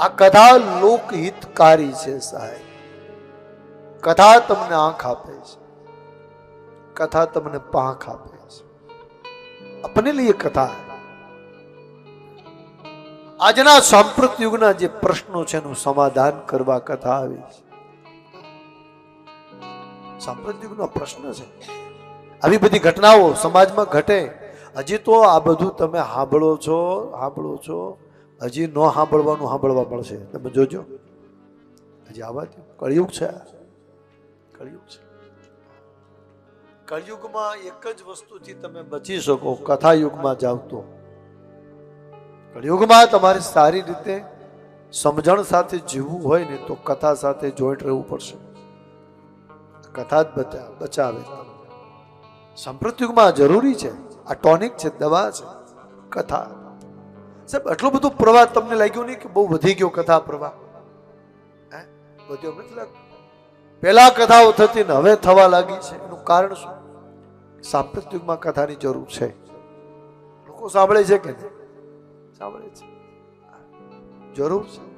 આ કથા લોકહિતકારી છે સાહેબ. કથા તમને આંખ આપે છે. કથા તમને પાંખ આપે છે. અપને લઈએ કથા. આજના સાંપ્રત યુગના જે પ્રશ્નો છે એનું સમાધાન કરવા કથા આવી છે. સાંપ્રત યુગનો પ્રશ્ન છે. આવી બધી ઘટનાઓ સમાજમાં ઘટે. હજી તો આ બધું તમે સાંભળો છો સાંભળો છો. હજી ન સાંભળવાનું સાંભળવા મળશે. તમે જોજો. હજી આવા દો કળિયુગ છે. કળિયુગ છે. કળિયુગમાં એક જ વસ્તુથી તમે બચી શકો, કથાયુગમાં જાવ તો. કળિયુગમાં તમારે સારી રીતે સમજણ સાથે જીવવું હોય ને તો કથા સાથે જોઈન્ટ રહેવું પડશે. કથા જ બચા, બચાવે. સંપ્રત યુગમાં જરૂરી છે. આ ટોનિક છે, દવા છે. કથા. સાહેબ, આટલો બધો પ્રવાહ તમને લાગ્યો નહીં કે બહુ વધી ગયો કથા પ્રવાહ? હે? વધ્યો નથી લાગતું પહેલા કથાઓ થતી ને હવે થવા લાગી છે. એનું કારણ શું? સાંપ્રત યુગમાં કથાની જરૂર છે. લોકો સાંભળે છે કે સાંભળે છે. જરૂર છે.